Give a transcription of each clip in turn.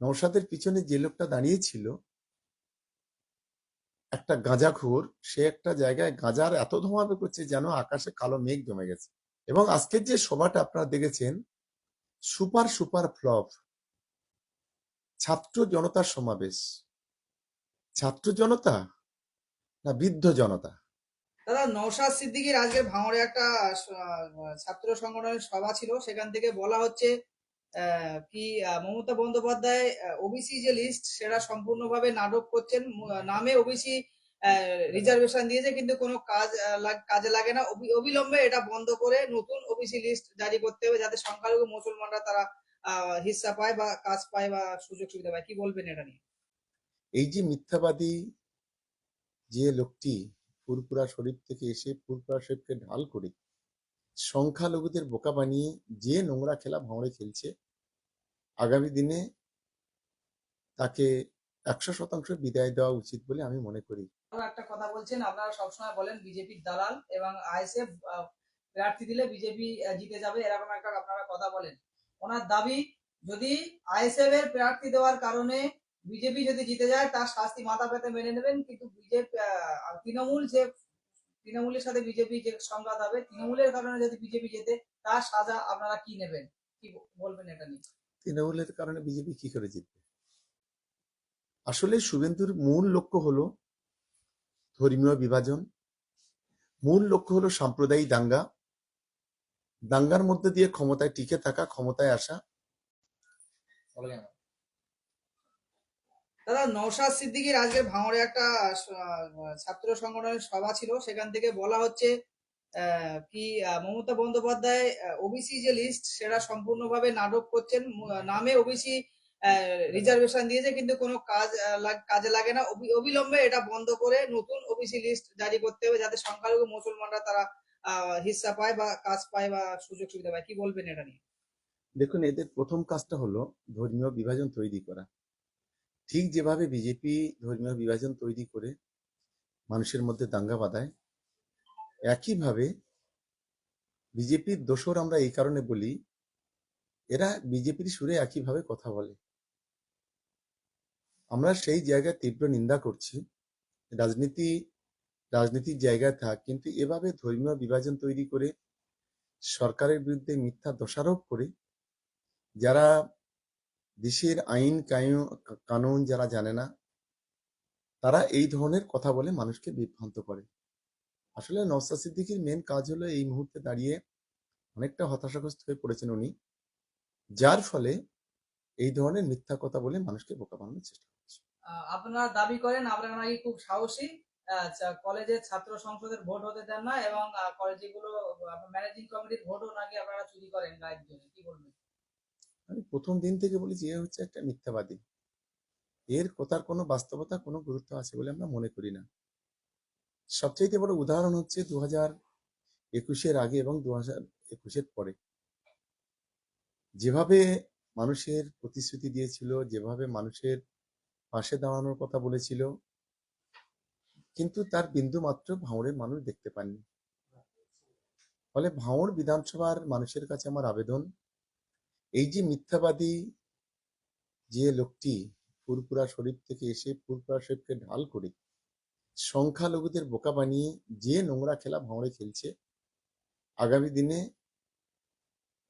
নৌসাদের পিছনে যে লোকটা দাঁড়িয়েছিল একটা গাঁজাখোর, সে একটা জায়গায় গাঁজার এত ধোঁয়াবে করছে যেন আকাশে কালো মেঘ জমে গেছে। এবং আজকের যে সভাটা আপনারা দেখেছেন, সুপার সুপার ফ্লপ, ছাত্র জনতার সমাবেশ। ছাত্র জনতা না বৃদ্ধ জনতা? দাদা নৌশাদ সিদ্দিকির আজকে ভাঙড়ে একটা ছাত্র সংগঠনের সভা ছিল। সেখান থেকে বলা হচ্ছে কি মমতা বন্দ্যোপাধ্যায় ওবিসি যে লিস্ট সেটা সম্পূর্ণভাবে নাটক করছেন। নামে ওবিসি রিজার্ভেশন দিয়েছে, কিন্তু কোনো কাজ কাজে লাগে না। অবিলম্বে এটা বন্ধ করে নতুন ওবিসি লিস্ট জারি করতে হবে, যাতে সংখ্যালঘু মুসলমানরা তারা হিস্সা পায় বা কাজ পায় বা সুযোগ সুবিধা পায়। কি বলবেন এটা নিয়ে? এই যে মিথ্যাবাদী যে লোকটি ফুরপুরা শরীফ থেকে এসে ফুরপুরা শরীফকে ঢাল করে সংখ্যালঘুদের বোকা বানিয়ে যে নোংরা খেলা ভাঁড়ে খেলছে আগামী দিনে তাকে একশো শতাংশ বিদায় দেওয়া উচিত বলে আমি মনে করি। একটা কথা বলছেন, আপনারা সবসময় বলেন বিজেপির দালাল এবং আইএসএফ প্রার্থী দিলে বিজেপি জিতে যাবে, এরকম একটা আপনারা কথা বলেন। ওনার দাবি, যদি আইএসএফ এর প্রার্থী দেওয়ার কারণে বিজেপি যদি জিতে যায়, তার শাস্তি মাথা পেতে মেনে নেবেন, কিন্তু বিজেপি তৃণমূল যে, তৃণমূলের সাথে বিজেপি যে সংঘাত হবে, তৃণমূলের কারণে যদি বিজেপি জেতে, তার সাজা আপনারা কি নেবেন? কি বলবেন এটা নিয়ে? তৃণমূলের কারণে বিজেপি কি করে জিতবে? আসলে শুভেন্দুর মূল লক্ষ্য হলো ধর্মীয় বিভাজন। মূল লক্ষ্য হলো সাম্প্রদায়িক দাঙ্গা। দাঙ্গার মধ্যে দিয়ে ক্ষমতায় টিকে থাকা, ক্ষমতায় আসা। দাদা নৌশাদ সিদ্দিকীর আজকে ভাঙড়ে একটা ছাত্র সংগঠনের সভা ছিল। সেখান থেকে বলা হচ্ছে কি মমতা বন্দ্যোপাধ্যায় ওবিসি যে লিস্ট সেটা সম্পূর্ণভাবে নাটক করছেন। নামে ওবিসি রিজার্ভেশন দিয়েছে, কিন্তু কোনো কাজ কাজে লাগে না। অবি- অবিলম্বে এটা বন্ধ করে নতুন ওবিসি লিস্ট জারি করতে হবে, যাতে সংখ্যালঘু মুসলমানরা তারা হিস্সা পায় বা কাজ পায় বা সুযোগ সুবিধা পায়। কি বলবেন এটা নিয়ে? দেখুন, এদের প্রথম কাজটা হলো ধর্মীয় বিভাজন তৈরি করা। ঠিক যেভাবে বিজেপি ধর্মীয় বিভাজন তৈরি করে মানুষের মধ্যে দাঙ্গা বাঁধায় একইভাবে বিজেপির দোষর আমরা এই কারণে বলি, এরা বিজেপির সুরে একইভাবে কথা বলে। আমরা সেই জায়গায় তীব্র নিন্দা করছি, রাজনীতি, রাজনীতির জায়গায় থাক, কিন্তু এভাবে ধর্মীয় বিভাজন তৈরি করে, সরকারের বিরুদ্ধে মিথ্যা দোষারোপ করে, যারা দেশের আইন কানুন যারা জানে না, তারা এই ধরনের কথা বলে মানুষকে বিভ্রান্ত করে। আসলে নওসাদ সিদ্দিকীর মেন কাজ হলো এই মুহূর্তে দাঁড়িয়ে অনেকটা হতাশাগ্রস্ত হয়ে পড়েছেন উনি। যার ফলে এই ধরনের মিথ্যা কথা বলে মানুষকে বোকা বানানোর চেষ্টা করছে। আপনারা দাবি করেন আপনারা নাকি খুব সাহসী। কলেজের ছাত্র সংসদের ভোট হতে দেন না এবং কলেজগুলো ম্যানেজিং কমিটির ভোটও নাকি আপনারা চুরি করেন গাইড কি বলবেন? আমি প্রথম দিন থেকে বলি যে হচ্ছে একটা মিথ্যাবাদী। এর কথার কোনো বাস্তবতা কোনো গুরুত্ব আছে বলে আমরা মনে করি না। সবচাইতে বড় উদাহরণ হচ্ছে দু হাজার একুশের আগে এবং দু হাজার একুশের পরে। যেভাবে মানুষের প্রতিশ্রুতি দিয়েছিল, যেভাবে মানুষের পাশে দাঁড়ানোর কথা বলেছিল, কিন্তু তার বিন্দু মাত্র ভাঁড়ের মানুষ দেখতে পাননি। ফলে ভাঁড় বিধানসভার মানুষের কাছে আমার আবেদন, এই যে মিথ্যাবাদী যে লোকটি ফুরপুরা শরীফ থেকে এসে ফুরপুরা শরীফকে ঢাল করে সংখ্যালঘুদের বোকা বানিয়ে যে নোংরা খেলা ভাঁড়ে খেলছে, আগামী দিনে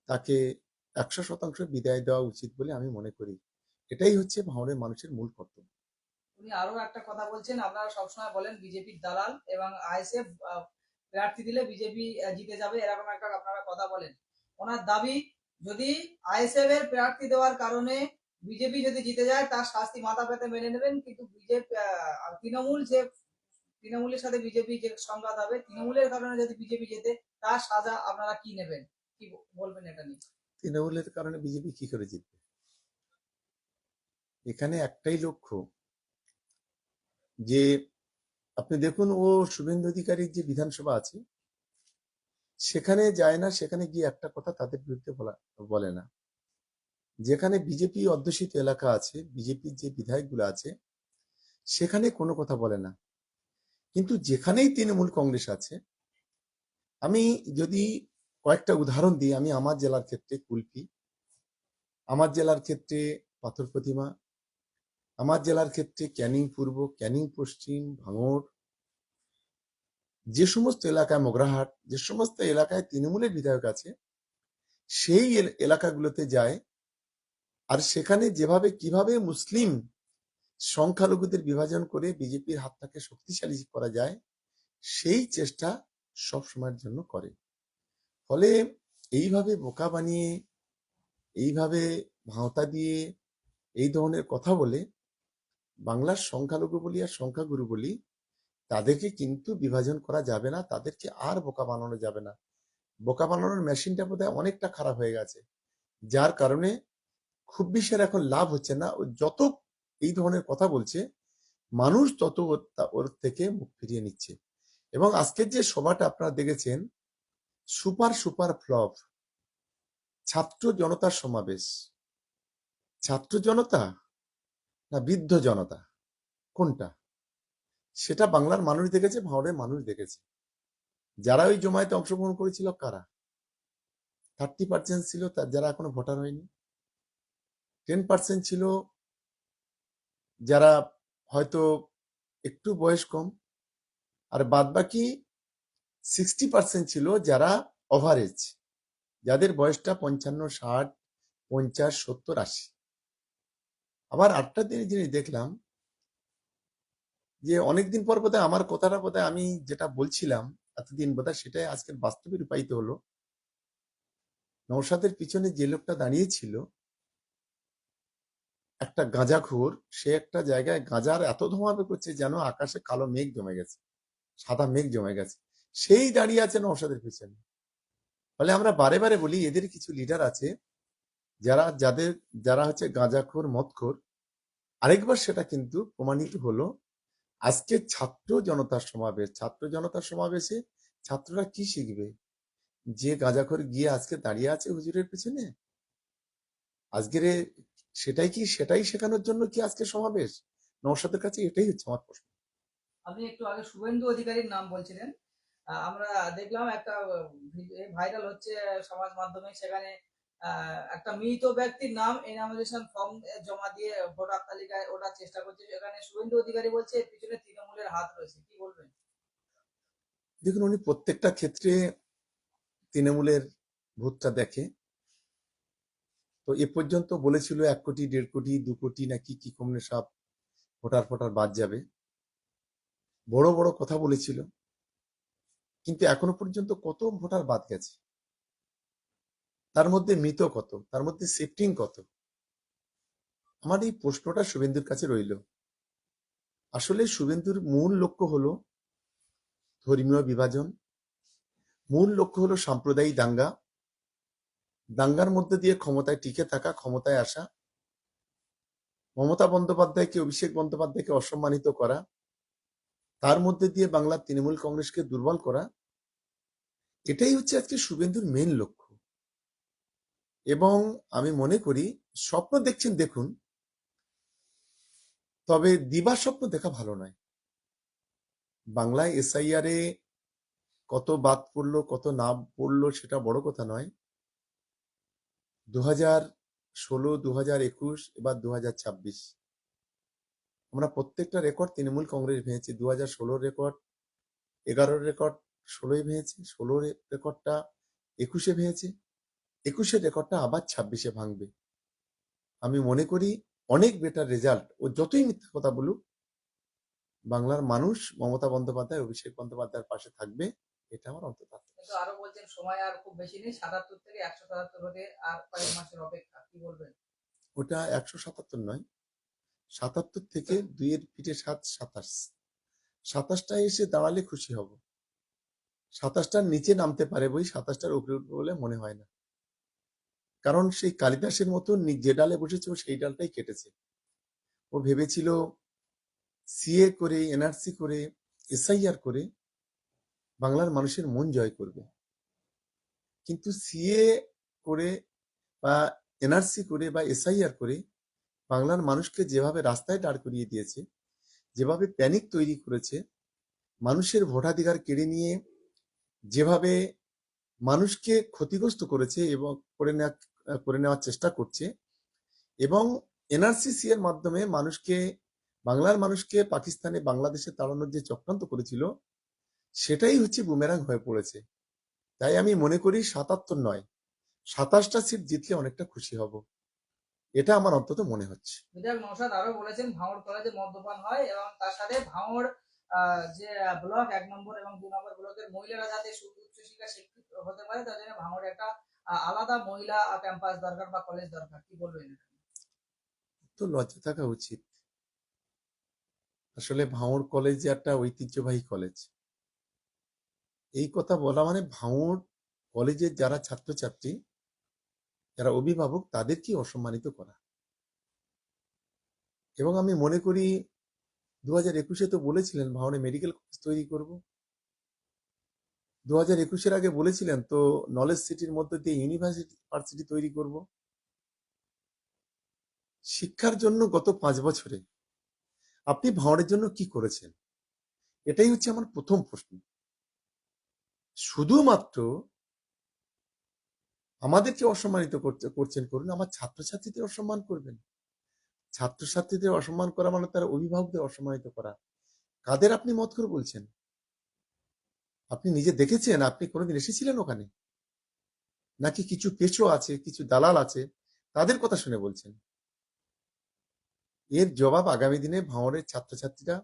তাকে একশো শতাংশ বিদায় দেওয়া উচিত বলে আমি মনে করি। এটাই হচ্ছে ভাঁড়ের মানুষের মূল কর্তব্য। উনি আরও একটা কথা বলছেন, আপনারা সবসময় বলেন বিজেপির দালাল এবং আইএসএফ প্রার্থী দিলে বিজেপি জিতে যাবে, এরকম একটা আপনারা কথা বলেন। ওনার দাবি, যদি আইএসএফ এর প্রার্থী দেওয়ার কারণে বিজেপি যদি জিতে যায়, তার শাস্তি মাথা পেতে মেনে নেবেন, কিন্তু বিজেপি তৃণমূল যে তৃণমূলের সাথে বিজেপি যে সংঘাত হবে, তৃণমূলের কারণে যদি বিজেপি জেতে, তার সাজা আপনারা কি নেবেন? কি বলবেন এটা নিয়ে? তৃণমূলের কারণে বিজেপি কি করে জিতবে? এখানে একটাই লক্ষ্য, যে আপনি দেখুন, ও শুভেন্দু অধিকারীর যে বিধানসভা আছে, সেখানে যায় না, সেখানে গিয়ে একটা কথা তাদের বিরুদ্ধে বলা, বলে না। যেখানে বিজেপি অধ্যুষিত এলাকা আছে, বিজেপির যে বিধায়কগুলো আছে, সেখানে কোনো কথা বলে না। কিন্তু যেখানেই তৃণমূল কংগ্রেস আছে, আমি যদি কয়েকটা উদাহরণ দিই, আমি আমার জেলার ক্ষেত্রে কুলপি আমার জেলার ক্ষেত্রে পাথর প্রতিমা, আমার জেলার ক্ষেত্রে ক্যানিং পূর্ব, ক্যানিং পশ্চিম, ভাঙড়, যে সমস্ত এলাকায় মোগরাহাট, যে সমস্ত এলাকায় তৃণমূলের বিধায়ক আছে, সেই এল- এলাকাগুলোতে যায়, আর সেখানে যেভাবে, কীভাবে মুসলিম সংখ্যালঘুদের বিভাজন করে বিজেপির হাতটাকে শক্তিশালী করা যায়, সেই চেষ্টা সব সময়ের জন্য করে। ফলে এইভাবে বোকা বানিয়ে, এইভাবে ভাঁওতা দিয়ে এই ধরনের কথা বলে, বাংলার সংখ্যালঘু বলি আর সংখ্যাগুরু বলি, তাদেরকে কিন্তু বিভাজন করা যাবে না, তাদেরকে আর বোকা বানানো যাবে না। বোকা বানানোর মেশিনটা বোধহয় অনেকটা খারাপ হয়ে গেছে, যার কারণে খুব বেশি এখন লাভ হচ্ছে না। যত এই ধরনের কথা বলছে, মানুষ তত ওর থেকে মুখ ফিরিয়ে নিচ্ছে। এবং আজকের যে সভাটা আপনারা দেখেছেন, সুপার সুপার ফ্লপ, ছাত্র জনতার সমাবেশ। ছাত্র জনতা না বৃদ্ধ জনতা? কোনটা? সেটা বাংলার মানুষ দেখেছে ভাওরের মানুষ দেখেছে। যারা ওই জমায়েতে অংশগ্রহণ করেছিল কারা? থার্টি পার্সেন্ট ছিল যারা এখনও ভোটার হয়নি। টেন পার্সেন্ট ছিল যারা হয়তো একটু বয়স কম, আর বাদ বাকি সিক্সটি পার্সেন্ট ছিল যারা ওভারেজ যাদের বয়সটা পঞ্চান্ন, ষাট, পঞ্চাশ, সত্তর, আশি। আবার আটটা দিনে জিনিস দেখলাম যে অনেকদিন পর বোধহয় আমার কথাটা বোধহয় আমি যেটা বলছিলাম এতদিন বোধহয় সেটাই আজকের বাস্তবে রূপায়িত হলো। নৌসাদের পিছনে যে লোকটা দাঁড়িয়েছিল একটা গাঁজাখোর, সে একটা জায়গায় গাঁজার এত ধোঁয়াবে করছে যেন আকাশে কালো মেঘ জমে গেছে, সাদা মেঘ জমে গেছে। সেই দাঁড়িয়ে আছে নৌসাদের পিছনে। ফলে আমরা বারে বারে বলি, এদের কিছু লিডার আছে যারা, যাদের, যারা হচ্ছে গাঁজাখোর, মদখোর। আরেকবার সেটা কিন্তু প্রমাণিত হলো, আজকে ছাত্র জনতার সমাবেশ। ছাত্র জনতার সমাবেশে ছাত্ররা কি শিখবে? যে গাঁজাখোর গিয়ে আজকে দাঁড়িয়ে আছে হুজুরের পিছনে? আজকের সেটাই কি সেটাই শেখানোর জন্য কি আজকে সমাবেশ? নৌসাদের কাছে এটাই হচ্ছে আমার প্রশ্ন। আপনি একটু আগে শুভেন্দু অধিকারীর নাম বলছিলেন। আমরা দেখলাম একটা ভাইরাল হচ্ছে সমাজ মাধ্যমে সেখানে একটা মৃত ব্যক্তির নাম এনামিনেশন ফর্ম জমা দিয়ে ভোটার তালিকায় ওঠার চেষ্টা করছে। সেখানে শুভেন্দু অধিকারী বলছে পিছনে তৃণমূলের হাত রয়েছে। কি বলবেন? দেখুন উনি প্রত্যেকটা ক্ষেত্রে তৃণমূলের ভূতটা দেখে। তো এ পর্যন্ত বলেছিল এক কোটি, দেড় কোটি, দু কোটি নাকি কি কমনে সব ভোটার ফোটার বাদ যাবে। বড় বড় কথা বলেছিল। কিন্তু এখনও পর্যন্ত কত ভোটার বাদ গেছে? তার মধ্যে মৃত কত? তার মধ্যে শিফটিং কত? আমার এই প্রশ্নটা শুভেন্দুর কাছে রইল। আসলে শুভেন্দুর মূল লক্ষ্য হলো ধর্মীয় বিভাজন। মূল লক্ষ্য হলো সাম্প্রদায়িক দাঙ্গা। দাঙ্গার মধ্যে দিয়ে ক্ষমতায় টিকে থাকা, ক্ষমতায় আসা, মমতা বন্দ্যোপাধ্যায়কে, অভিষেক বন্দ্যোপাধ্যায়কে অসম্মানিত করা, তার মধ্যে দিয়ে বাংলার তৃণমূল কংগ্রেসকে দুর্বল করা, এটাই হচ্ছে আজকে শুভেন্দুর মেন লক্ষ্য। এবং আমি মনে করি, স্বপ্ন দেখছেন দেখুন, তবে দিবা স্বপ্ন দেখা ভালো নয়। বাংলায় এসআইআর এ কত বাদ পড়ল, কত না পড়ল, সেটা বড় কথা নয়। দু হাজার ষোলো দু হাজার একুশ, এবার দু হাজার ছাব্বিশ। আমরা প্রত্যেকটা রেকর্ড তৃণমূল কংগ্রেস ভেঙেছি। দু হাজার ষোলোর রেকর্ড, এগারোর রেকর্ড ষোলোই ভেঙেছে, ষোলোর রেকর্ডটা একুশে ভেঙেছে। একুশের রেকর্ডটা আবার ছাব্বিশে ভাঙবে। আমি মনে করি অনেক বেটার রেজাল্ট। ও যতই মিথ্যা কথা বলুক, বাংলার মানুষ মমতা বন্দ্যোপাধ্যায়, অভিষেক বন্দ্যোপাধ্যায়ের পাশে থাকবে, এটা আমার অন্তত। আরও বলছেন, সময় আর খুব বেশি নেই, সাতাত্তর থেকে একশো সাতাত্তর হতে আর কয়েক মাসের অপেক্ষা, কি বলবেন? ওটা একশো সাতাত্তর নয়, সাতাত্তর থেকে দুইয়ের পিঠে সাত, সাতাশ। সাতাশটা এসে দাঁড়ালে খুশি হব। সাতাশটার নিচে নামতে পারে বই, সাতাশটার উপরে উঠবে বলে মনে হয় না। কারণ সেই কালিদাসের মতো যে ডালে বসেছে সেই ডালটাই কেটেছে। ও ভেবেছিল সিএ করে এনআরসি করে এসআইআর করে বাংলার মানুষের মন জয় করবে। কিন্তু সিএ করে বা এনআরসি করে বা এসআইআর করে বাংলার মানুষকে যেভাবে রাস্তায় দাঁড় করিয়ে দিয়েছে, যেভাবে প্যানিক তৈরি করেছে, মানুষের ভোটাধিকার কেড়ে নিয়ে যেভাবে মানুষকে ক্ষতিগ্রস্ত করেছে এবং করে নেওয়া করে নেওয়ার চেষ্টা করছে এবং এনআরসিসি এর মাধ্যমে মানুষকে, বাংলার মানুষকে পাকিস্তানে বাংলাদেশে তাড়ানোর যে চক্রান্ত করেছিল সেটাই হচ্ছে বুমেরাং হয়ে পড়েছে। তাই আমি মনে করি সাতাত্তর নয় সাতাশটা সিট জিতলে অনেকটা খুশি হব। এটা আমার অন্তত মনে হচ্ছে। বিধায়ক নৌসাদ আরও বলেছেন ভাঙড় কলেজে মদ্যপান হয় এবং তার সাথে ভাঙড় যে ব্লক এক নম্বর এবং দু নম্বর ব্লকের মহিলারা যাতে সু- উচ্চশিক্ষা শিক্ষিত হতে পারে তার জন্য ভাঙড়ে একটা আলাদা মহিলা ক্যাম্পাস দরকার বা কলেজ দরকার। কি বলবেন তো লজ্জা থাকা উচিত। আসলে ভাঙড় কলেজ একটা ঐতিহ্যবাহী কলেজ এই কথা বলা মানে ভাঙড় কলেজের যারা ছাত্রছাত্রী, যারা অভিভাবক তাদেরকে অসম্মানিত করা। এবং আমি মনে করি দু হাজার একুশে তো বলেছিলেন ভাঙড়ে মেডিকেল কলেজ তৈরি করব। দু হাজার একুশের আগে বলেছিলেন তো নলেজ সিটির মধ্যে দিয়ে ইউনিভার্সিটি ভার্সিটি তৈরি করব। শিক্ষার জন্য গত পাঁচ বছরে আপনি ভাঁড়ের জন্য কি করেছেন? এটাই হচ্ছে আমার প্রথম প্রশ্ন। শুধুমাত্র আমাদেরকে অসম্মানিত করতে, করছেন করুন, আমার ছাত্রছাত্রীদের অসম্মান করবেন। ছাত্রছাত্রীদের অসম্মান করা মানে তার অভিভাবকদের অসম্মানিত করা। কাদের আপনি মত করে বলছেন? আপনি নিজে দেখেছেন? আপনি কোনোদিন এসেছিলেন ওখানে? নাকি কিছু পেছো আছে, কিছু দালাল আছে, তাদের কথা শুনে বলছেন? এর জবাব আগামী দিনে ভাঁড়ের ছাত্রছাত্রীরা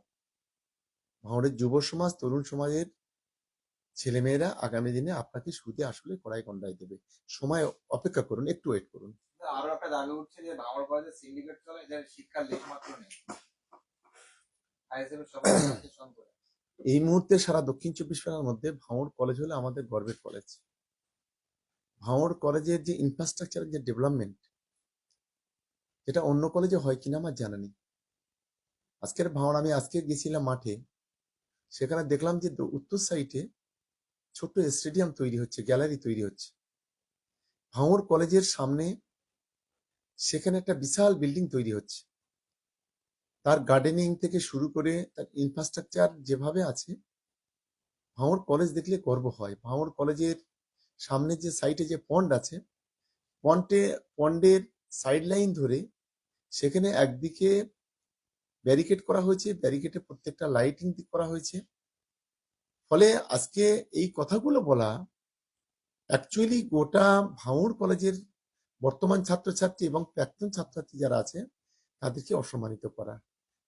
ভাঁড়ের যুব সমাজ, তরুণ সমাজের ছেলেমেয়েরা আগামী দিনে আপনাকে সুদে আসলে কড়াই গন্ডাই দেবে। সময় অপেক্ষা করুন একটু ওয়েট করুন। আরও একটা দাবি উঠছে যে কলেজে সিন্ডিকেট চলে যার শিক্ষার লেখমাত্র নেই। এই মুহূর্তে সারা দক্ষিণ চব্বিশ পরগনার মধ্যে ভাঁড় কলেজ হলো আমাদের গর্বের কলেজ। ভাঁড় কলেজের যে ইনফ্রাস্ট্রাকচার যে ডেভেলপমেন্ট যেটা অন্য কলেজে হয় কিনা আমার জানা নেই। আজকের ভাঁড় আমি আজকে গেছিলাম মাঠে সেখানে দেখলাম যে উত্তর সাইডে ছোট্ট স্টেডিয়াম তৈরি হচ্ছে, গ্যালারি তৈরি হচ্ছে। ভাঁড় কলেজের সামনে সেখানে একটা বিশাল বিল্ডিং তৈরি হচ্ছে। তার গার্ডেনিং থেকে শুরু করে তার ইনফ্রাস্ট্রাকচার যেভাবে আছে ভাঙড় কলেজ দেখলে গর্ব হয়। ভাঙড় কলেজের সামনে যে সাইডে যে পন্ড আছে পন্ডে পন্ডের সাইড লাইন ধরে সেখানে একদিকে ব্যারিকেড করা হয়েছে ব্যারিকেডে প্রত্যেকটা লাইটিং করা হয়েছে। ফলে আজকে এই কথাগুলো বলা অ্যাকচুয়ালি গোটা ভাঙড় কলেজের বর্তমান ছাত্রছাত্রী এবং প্রাক্তন ছাত্রছাত্রী যারা আছে, তাদেরকে অসম্মানিত করা।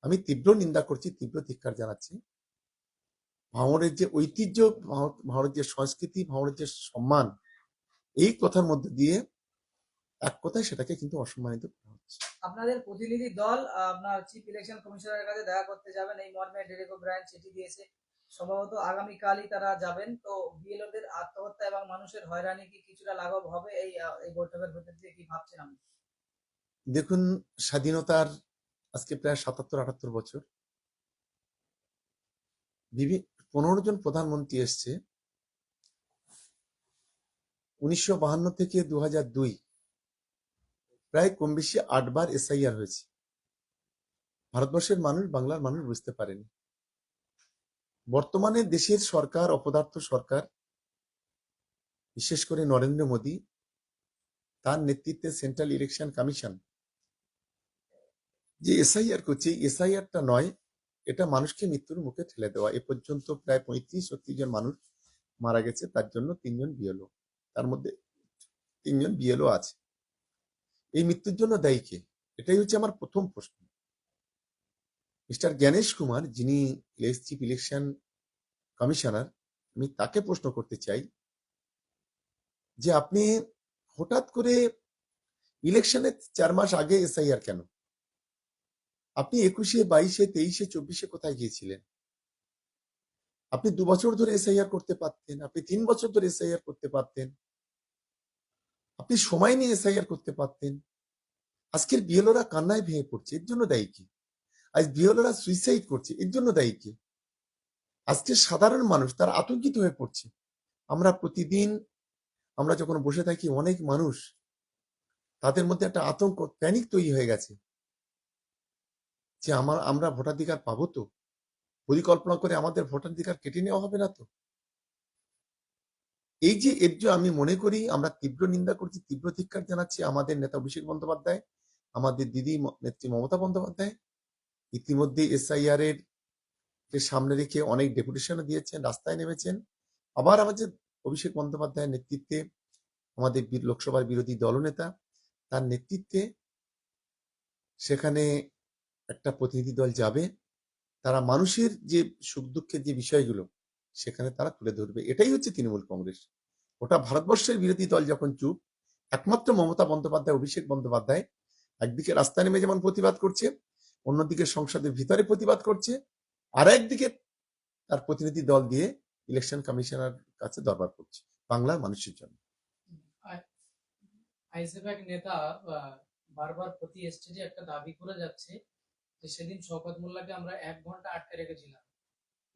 আমি তীব্র নিন্দা করছি, তীব্র ধিক্কার জানাচ্ছি। ভাঙড়ের যে ঐতিহ্য ভাঙড়- ভাঙড়ের যে সংস্কৃতি, ভাঙড়ের যে সম্মান, এই কথার মধ্যে দিয়ে এক কথায় সেটাকে কিন্তু অসম্মানিত করা হচ্ছে। আপনাদের প্রতিনিধি দল আপনার চিফ ইলেকশন কমিশনারের কাছে দেখা করতে যাবেন। এই মর্মে ডেরেকো ব্রায়ান চিঠি দিয়েছে। সম্ভবত আগামীকালই তারা যাবেন। তো বিএলওদের আত্মহত্যা এবং মানুষের হয়রানি কি কিছুটা লাঘব হবে এই এই বৈঠকের ভেতর দিয়ে কি ভাবছেন আপনি? দেখুন, স্বাধীনতার আজকে প্রায় সাতাত্তর, আটাত্তর বছর। পনেরো জন প্রধানমন্ত্রী এসছে। উনিশশো থেকে দু দুই প্রায় কম বেশি আটবার এসআইআর হয়েছে। ভারতবর্ষের মানুষ বাংলার মানুষ বুঝতে পারেনি। বর্তমানে দেশের সরকার, অপদার্থ সরকার, বিশেষ করে নরেন্দ্র মোদী, তার নেতৃত্বে সেন্ট্রাল ইলেকশন কমিশন যে এসআইআর করছে এসআইআরটা নয়, এটা মানুষকে মৃত্যুর মুখে ঠেলে দেওয়া। এ পর্যন্ত প্রায় পঁয়ত্রিশ, ছত্রিশ জন মানুষ মারা গেছে, তার জন্য তিনজন বিএলও তার মধ্যে তিনজন বিএলও আছে। এই মৃত্যুর জন্য দায়ী কে? এটাই হচ্ছে আমার প্রথম প্রশ্ন। মিস্টার জ্ঞানেশ কুমার, যিনি চিফ ইলেকশন কমিশনার, আমি তাকে প্রশ্ন করতে চাই যে আপনি হঠাৎ করে ইলেকশনের চার মাস আগে এসআইআর কেন? আপনি একুশে, বাইশে, তেইশে, চব্বিশে কোথায় গিয়েছিলেন? আপনি দু বছর ধরে এসআইআর করতে পারতেন, আপনি তিন বছর ধরে এসআইআর করতে পারতেন, আপনি সময় নিয়ে এসআইআর করতে পারতেন। আজকের বিএলওরা কান্নায় ভেঙে পড়ছে, এর জন্য দায়ী কি? আজ বিএলওরা সুইসাইড করছে। এর জন্য দায়ী কে? আজকে সাধারণ মানুষ তার আতঙ্কিত হয়ে পড়ছে। আমরা প্রতিদিন, আমরা যখন বসে থাকি, অনেক মানুষ তাদের মধ্যে একটা আতঙ্ক প্যানিক তৈরি হয়ে গেছে। যে আমার, আমরা ভোটাধিকার পাবো তো? পরিকল্পনা করে আমাদের ভোটাধিকার কেটে নেওয়া হবে না তো? এই যে এর যে আমি মনে করি, আমরা তীব্র নিন্দা করছি, তীব্র ধিক্কার জানাচ্ছি আমাদের নেতা অভিষেক বন্দ্যোপাধ্যায়, আমাদের দিদি নেত্রী মমতা বন্দ্যোপাধ্যায় ইতিমধ্যে এসআইআর এর সামনে রেখে অনেক ডেপুটেশনও দিয়েছেন, রাস্তায় নেমেছেন। আবার আমাদের অভিষেক বন্দ্যোপাধ্যায়ের নেতৃত্বে আমাদের লোকসভার বিরোধী দলনেতা, তার নেতৃত্বে সেখানে একটা প্রতিনিধি দল যাবে। তারা মানুষের যে সুখ দুঃখের যে বিষয়গুলো, সেখানে তারা তুলে ধরবে। এটাই হচ্ছে তৃণমূল কংগ্রেস। ওটা ভারতবর্ষের বিরোধী দল যখন চুপ, একমাত্র মমতা বন্দ্যোপাধ্যায়, অভিষেক বন্দ্যোপাধ্যায়, একদিকে রাস্তায় নেমে যেমন প্রতিবাদ করছে অন্যদিকে সংসদের ভিতরে প্রতিবাদ করছে আর একদিকে তার প্রতিনিধি দল দিয়ে ইলেকশন কমিশনার কাছে দরবার করছে। বাংলার মানুষের জন্য। আইসেফ নেতা বারবার প্রতি স্টেজে একটা দাবি করে যাচ্ছে যে সেদিন শওকত মোল্লাকে আমরা এক ঘণ্টা আটকে রেখেছিলাম।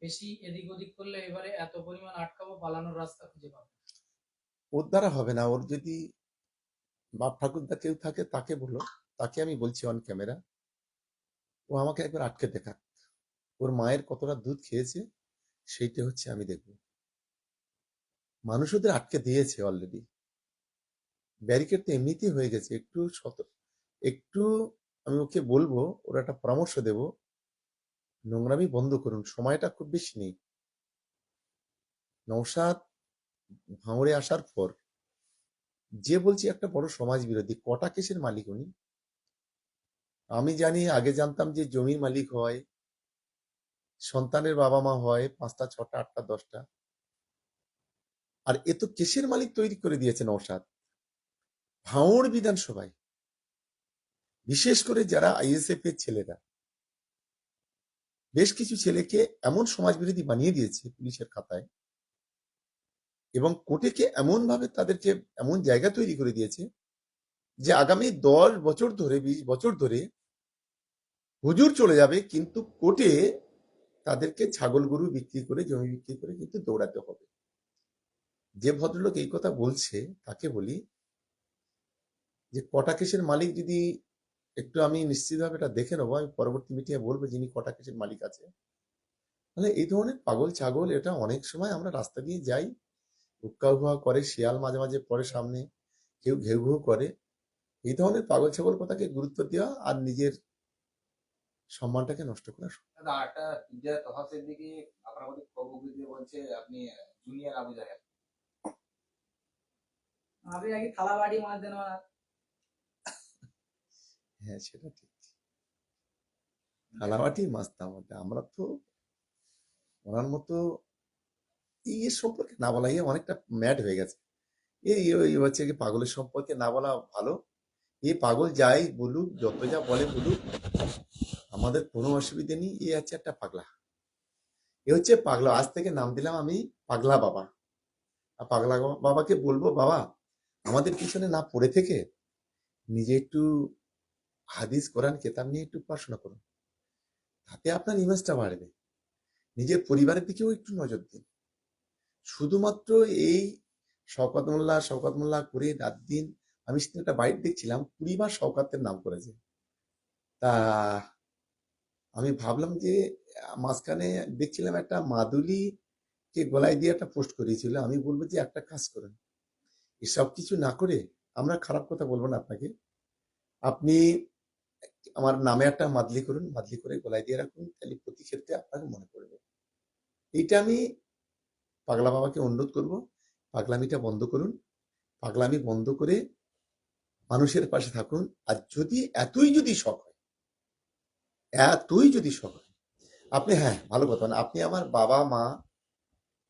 বেশি এদিক ওদিক করলে এবারে এত পরিমাণ আটকাবো পালানোর রাস্তা খুঁজে পাবো ওর দ্বারা হবে না। ওর যদি বাপ ঠাকুরদা কেউ থাকে তাকে বলো। তাকে আমি বলছি অন ক্যামেরা ও আমাকে একবার আটকে দেখাক। ওর মায়ের কতটা দুধ খেয়েছে, সেইটা হচ্ছে আমি দেখব। মানুষ ওদের আটকে দিয়েছে অলরেডি ব্যারিকেড তো এমনিতেই হয়ে গেছে, একটু শত একটু আমি ওকে বলব, ওর একটা পরামর্শ দেব। নোংরামি বন্ধ করুন, সময়টা খুব বেশি নেই। নৌসাদ ভাঙড়ে আসার পর, যে বলছি একটা বড় সমাজ বিরোধী কটা কেসের মালিক উনি? আমি জানি, আগে জানতাম যে জমির মালিক হয়, সন্তানের বাবা মা হয়, পাঁচটা, ছটা, আটটা, দশটা। আর এ তো কেসের মালিক তৈরি করে দিয়েছে নৌসাদ ভাঙড় বিধানসভায়। বিশেষ করে যারা আইএসএফ এর ছেলেরা। বেশ কিছু ছেলেকে এমন সমাজ বিরোধী বানিয়ে দিয়েছে পুলিশের খাতায়। এবং কোর্টেকে এমন ভাবে তাদেরকে এমন জায়গা তৈরি করে দিয়েছে যে আগামী দশ বছর ধরে, বিশ বছর ধরে হুজুর চলে যাবে, কিন্তু কোর্টে তাদেরকে ছাগল গরু বিক্রি করে, জমি বিক্রি করে কিন্তু দৌড়াতে হবে। যে ভদ্রলোক এই কথা বলছে, তাকে বলি যে কটা কেসের মালিক যদি একটু আমি নিশ্চিতভাবে এটা দেখে নেব, আমি পরবর্তী মিটিংয়ে বলব যিনি কটা কেসের মালিক আছে। তাহলে এই ধরনের পাগল ছাগল, এটা অনেক সময় আমরা রাস্তা দিয়ে যাই, হুক্কা হুয়া করে, শিয়াল মাঝে মাঝে পরে সামনে, কেউ ঘেউ ঘেউ করে। এই ধরনের পাগল ছাগল কথাকে গুরুত্ব দেওয়া আর নিজের সম্মানটাকে নষ্ট করা দাদা আরেকটা যে তফা সিদ্দিকি আপনার মধ্যে দিয়ে বলছে আপনি জুনিয়র আবু জাহেদ। আমি আগে থালা বাড়ি মাছ দেন হ্যাঁ সেটা ঠিক। থালাবাটি আমরা তো ওনার মতো এই সম্পর্কে না বলাই অনেকটা ম্যাড হয়ে গেছে। এই হচ্ছে কি পাগলের সম্পর্কে না বলা ভালো। এই পাগল যাই বলুক, যত যা বলে বলুক, আমাদের কোনো অসুবিধে নেই, এ আছে একটা পাগলা। এ হচ্ছে পাগলা। আজ থেকে নাম দিলাম আমি পাগলা বাবা। আর পাগলা বাবাকে বলব, বাবা, আমাদের পিছনে না পড়ে থেকে নিজে একটু হাদিস, কোরআন, কেতাব নিয়ে একটু পড়াশোনা করুন তাতে আপনার ইমেজটা বাড়বে। নিজের পরিবারের দিকেও একটু নজর দিন। শুধুমাত্র এই শওকত মোল্লা শওকত মোল্লা করে রাত দিন আমি সেদিন একটা বাইট দেখছিলাম বার শওকাতের নাম করেছে। তা আমি ভাবলাম যে, মাঝখানে দেখছিলাম একটা মাদুলি কে গলায় দিয়ে একটা পোস্ট করিয়েছিল। আমি বলব যে, একটা কাজ করেন। এসব কিছু না করে আমরা খারাপ কথা বলব না আপনাকে। আপনি আমার নামে একটা মাদলি করুন, মাদলি করে গলায় দিয়ে রাখুন, তাহলে প্রতি ক্ষেত্রে আপনাকে মনে পড়বে। এইটা আমি পাগলা বাবাকে অনুরোধ করব, পাগলামিটা বন্ধ করুন। পাগলামি বন্ধ করে মানুষের পাশে থাকুন। আর যদি এতই যদি শখ হয়, এতই যদি শখ হয়, আপনি হ্যাঁ ভালো কথা না আপনি আমার বাবা, মা,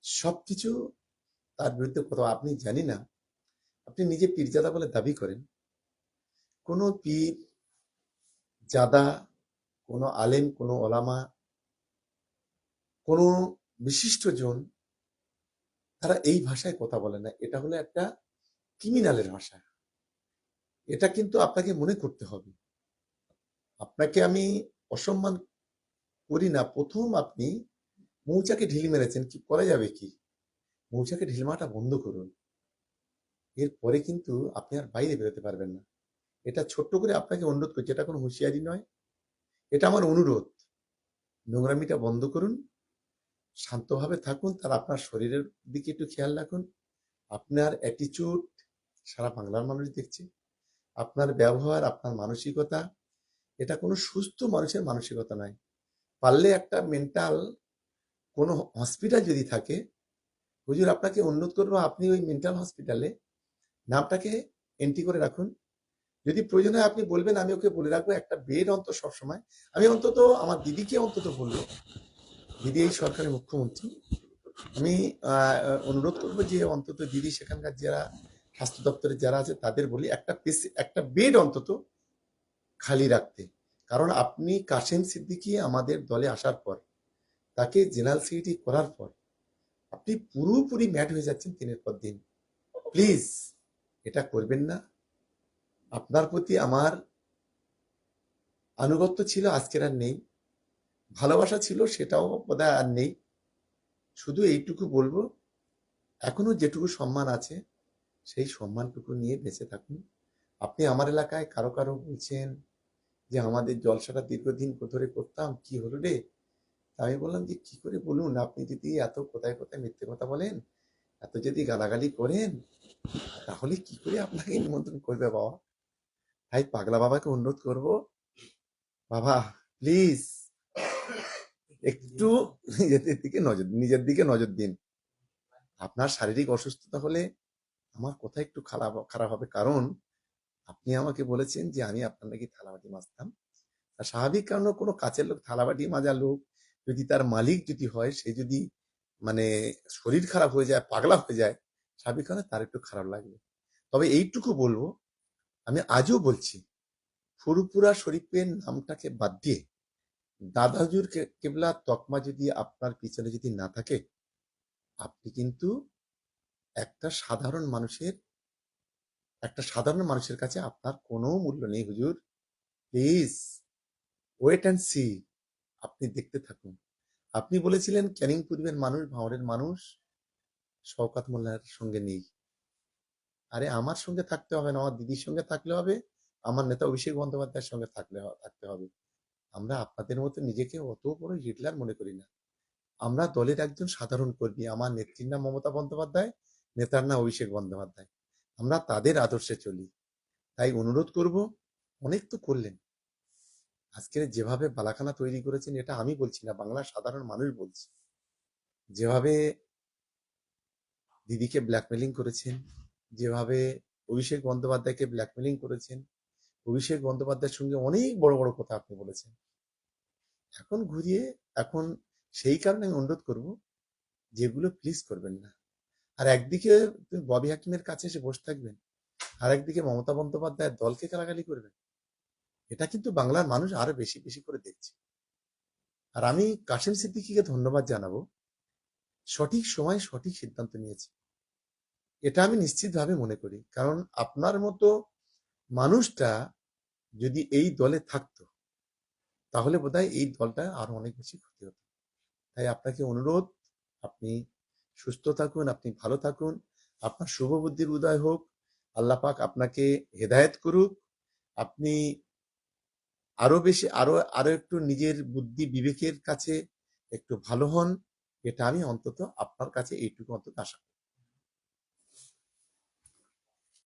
সবকিছু তার বিরুদ্ধে কথা আপনি জানি না, আপনি নিজে পীরজাদা বলে দাবি করেন। কোনো পীর, জাদা, কোনো আলেম, কোনো ওলামা, কোনো বিশিষ্ট জন, তারা এই ভাষায় কথা বলে না। এটা হলো একটা ক্রিমিনালের ভাষা। এটা কিন্তু আপনাকে মনে করতে হবে। আপনাকে আমি অসম্মান করি না। প্রথম আপনি মৌচাকে ঢিল মেরেছেন, কি করা যাবে কি? মৌচাকে ঢিল মারাটা বন্ধ করুন। এরপরে কিন্তু আপনি আর বাইরে বেরোতে পারবেন না। এটা ছোট্ট করে আপনাকে অনুরোধ করছি, এটা কোনো হুঁশিয়ারি নয়। এটা আমার অনুরোধ। নোংরামিটা বন্ধ করুন। শান্তভাবে থাকুন, তার আপনার শরীরের দিকে একটু খেয়াল রাখুন। আপনার অ্যাটিচিউড সারা বাংলার মানুষ দেখছে। আপনার ব্যবহার, আপনার মানসিকতা, এটা কোনো সুস্থ মানুষের মানসিকতা নয়। পারলে একটা মেন্টাল কোনো হসপিটাল যদি থাকে, হুজুর আপনাকে অনুরোধ করব, আপনি ওই মেন্টাল হসপিটালে নামটাকে এন্ট্রি করে রাখুন। যদি প্রয়োজন হয় আপনি বলবেন, আমি ওকে বলে রাখব, একটা বেড অন্তত সবসময়। আমি অন্তত, আমার দিদিকে অন্তত বলব, দিদি এই সরকারের মুখ্যমন্ত্রী। আমি অনুরোধ করব যে অন্তত দিদি সেখানকার যারা স্বাস্থ্য দপ্তরে যারা আছে, তাদের বলি একটা একটা বেড অন্তত খালি রাখতে। কারণ আপনি কাশেম সিদ্দিকি আমাদের দলে আসার পর, তাকে জেনারেল সেক্রেটারি করার পর, আপনি পুরোপুরি ম্যাট হয়ে যাচ্ছেন দিনের পর দিন। প্লিজ, এটা করবেন না। আপনার প্রতি আমার আনুগত্য ছিল, আজকের আর নেই। ভালোবাসা ছিল, সেটাও বোধহয় আর নেই। শুধু এইটুকু বলব, এখনও যেটুকু সম্মান আছে সেই সম্মানটুকু নিয়ে বেঁচে থাকুন। আপনি আমার এলাকায় কারও কারও বলছেন যে, আমাদের জলসাটা দীর্ঘদিন ধরে করতাম, কি হলো রে? আমি বললাম যে, কি করে বলুন? আপনি যদি এত কোথায় কোথায় মিথ্যে কথা বলেন, এত যদি গালাগালি করেন, তাহলে কি করে আপনাকে নিমন্ত্রণ করবে বাবা? তাই পাগলা বাবাকে অনুরোধ করব। বাবা, প্লিজ, একটু নিজেদের দিকে নজর, নিজের দিকে নজর দিন। আপনার শারীরিক অসুস্থতা হলে আমার কথা একটু খারাপ খারাপ হবে? কারণ আপনি আমাকে বলেছেন যে আমি আপনার নাকি থালাবাটি মাজতাম। আর স্বাভাবিক কারণে কোনো কাছের লোক থালাবাটি মাজা লোক যদি তার মালিক যদি হয়, সে যদি মানে শরীর খারাপ হয়ে যায়, পাগলা হয়ে যায়, স্বাভাবিক কারণে তার একটু খারাপ লাগবে। তবে এইটুকু বলব, আমি আজও বলছি, ফুরুপুরা শরীফের নামটাকে বাদ দিয়ে দাদাজুর কেবলা তকমা যদি আপনার পিছনে যদি না থাকে, আপনি কিন্তু একটা সাধারণ মানুষের, একটা সাধারণ মানুষের কাছে আপনার কোনো মূল্য নেই, হুজুর। প্লিজ ওয়েট অ্যান্ড সি আপনি দেখতে থাকুন। আপনি বলেছিলেন, ক্যানিং পূর্বের মানুষ ভাঁড়ের মানুষ, শওকাত মোল্লার সঙ্গে নেই। আরে, আমার সঙ্গে থাকতে হবে না, আমার দিদির সঙ্গে থাকলে হবে, আমার নেতা অভিষেক বন্দ্যোপাধ্যায়ের সঙ্গে থাকলে থাকতে হবে। আমরা আপনাদের মতো নিজেকে অত বড় হিটলার মনে করি না। আমরা দলের একজন সাধারণ কর্মী, আমার নেত্রীর নাম মমতা বন্দ্যোপাধ্যায় নেতার নাম অভিষেক বন্দ্যোপাধ্যায়। আমরা তাদের আদর্শে চলি। তাই অনুরোধ করব, অনেক তো করলেন। আজকের যেভাবে বালাখানা তৈরি করেছেন, এটা আমি বলছি না, বাংলার সাধারণ মানুষ বলছে। যেভাবে দিদিকে ব্ল্যাকমেলিং করেছেন, যেভাবে অভিষেক বন্দ্যোপাধ্যায়কে ব্ল্যাকমেলিং করেছেন, অভিষেক বন্দ্যোপাধ্যায়ের সঙ্গে অনেক বড় বড় কথা আপনি বলেছেন। এখন ঘুরিয়ে, এখন সেই কারণে আমি অনুরোধ করব, যেগুলো প্লিজ করবেন না। আর একদিকে ববি হাকিমের কাছে এসে বসে থাকবেন আর একদিকে মমতা বন্দ্যোপাধ্যায়ের দলকে গালাগালি করবেন এটা কিন্তু বাংলার মানুষ আরও বেশি বেশি করে দেখছে। আর আমি কাশিম সিদ্দিকীকে ধন্যবাদ জানাব, সঠিক সময় সঠিক সিদ্ধান্ত নিয়েছে। এটা আমি নিশ্চিতভাবে মনে করি, কারণ আপনার মতো মানুষটা যদি এই দলে থাকতো, তাহলে বোধহয় এই দলটা আরও অনেক বেশি ক্ষতি হতো। তাই আপনাকে অনুরোধ, আপনি সুস্থ থাকুন, আপনি ভালো থাকুন। আপনার শুভ বুদ্ধির উদয় হোক। আল্লাহ পাক আপনাকে হেদায়েত করুক। আপনি আরও বেশি, আরও আরও একটু নিজের বুদ্ধি বিবেকের কাছে একটু ভালো হন। এটা আমি অন্তত আপনার কাছে এইটুকু অন্তত আশা